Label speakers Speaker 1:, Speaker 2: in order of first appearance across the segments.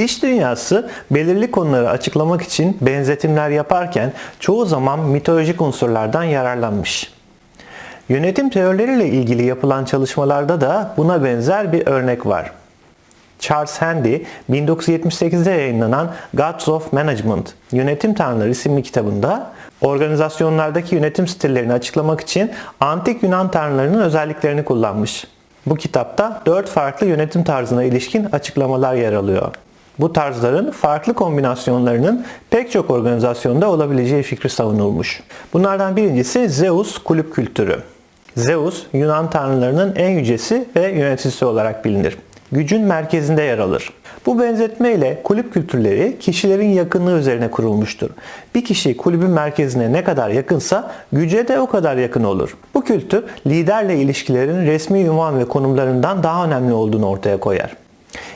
Speaker 1: İş dünyası belirli konuları açıklamak için benzetimler yaparken çoğu zaman mitolojik unsurlardan yararlanmış. Yönetim teorileriyle ilgili yapılan çalışmalarda da buna benzer bir örnek var. Charles Handy 1978'de yayınlanan Gods of Management, Yönetim Tanrıları isimli kitabında organizasyonlardaki yönetim stillerini açıklamak için antik Yunan tanrılarının özelliklerini kullanmış. Bu kitapta 4 farklı yönetim tarzına ilişkin açıklamalar yer alıyor. Bu tarzların farklı kombinasyonlarının pek çok organizasyonda olabileceği fikri savunulmuş. Bunlardan birincisi Zeus kulüp kültürü. Zeus, Yunan tanrılarının en yücesi ve yöneticisi olarak bilinir. Gücün merkezinde yer alır. Bu benzetme ile kulüp kültürleri kişilerin yakınlığı üzerine kurulmuştur. Bir kişi kulübün merkezine ne kadar yakınsa güce de o kadar yakın olur. Bu kültür liderle ilişkilerin resmi ünvan ve konumlarından daha önemli olduğunu ortaya koyar.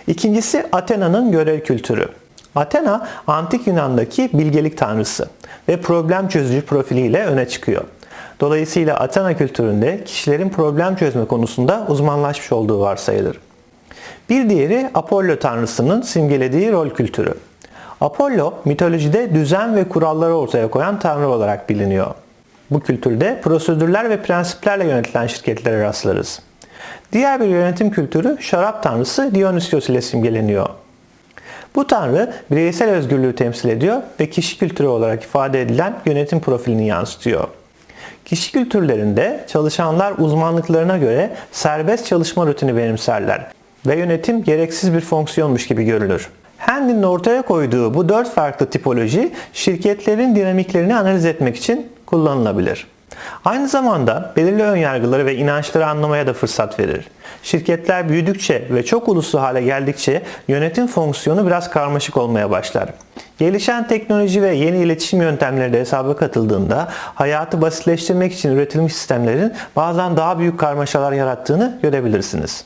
Speaker 1: İkincisi Athena'nın görev kültürü. Athena antik Yunan'daki bilgelik tanrısı ve problem çözücü profiliyle öne çıkıyor. Dolayısıyla Athena kültüründe kişilerin problem çözme konusunda uzmanlaşmış olduğu varsayılır. Bir diğeri Apollo tanrısının simgelediği rol kültürü. Apollo mitolojide düzen ve kuralları ortaya koyan tanrı olarak biliniyor. Bu kültürde prosedürler ve prensiplerle yönetilen şirketlere rastlarız. Diğer bir yönetim kültürü şarap tanrısı Dionysios ile simgeleniyor. Bu tanrı bireysel özgürlüğü temsil ediyor ve kişi kültürü olarak ifade edilen yönetim profilini yansıtıyor. Kişi kültürlerinde çalışanlar uzmanlıklarına göre serbest çalışma rutini benimserler ve yönetim gereksiz bir fonksiyonmuş gibi görülür. Handy'nin ortaya koyduğu bu dört farklı tipoloji şirketlerin dinamiklerini analiz etmek için kullanılabilir. Aynı zamanda belirli önyargıları ve inançları anlamaya da fırsat verir. Şirketler büyüdükçe ve çok uluslu hale geldikçe yönetim fonksiyonu biraz karmaşık olmaya başlar. Gelişen teknoloji ve yeni iletişim yöntemleri de hesaba katıldığında hayatı basitleştirmek için üretilmiş sistemlerin bazen daha büyük karmaşalar yarattığını görebilirsiniz.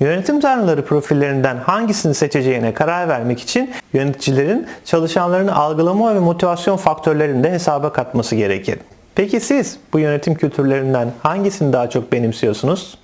Speaker 1: Yönetim tanrıları profillerinden hangisini seçeceğine karar vermek için yöneticilerin çalışanlarını algılama ve motivasyon faktörlerini de hesaba katması gerekir. Peki siz bu yönetim kültürlerinden hangisini daha çok benimsiyorsunuz?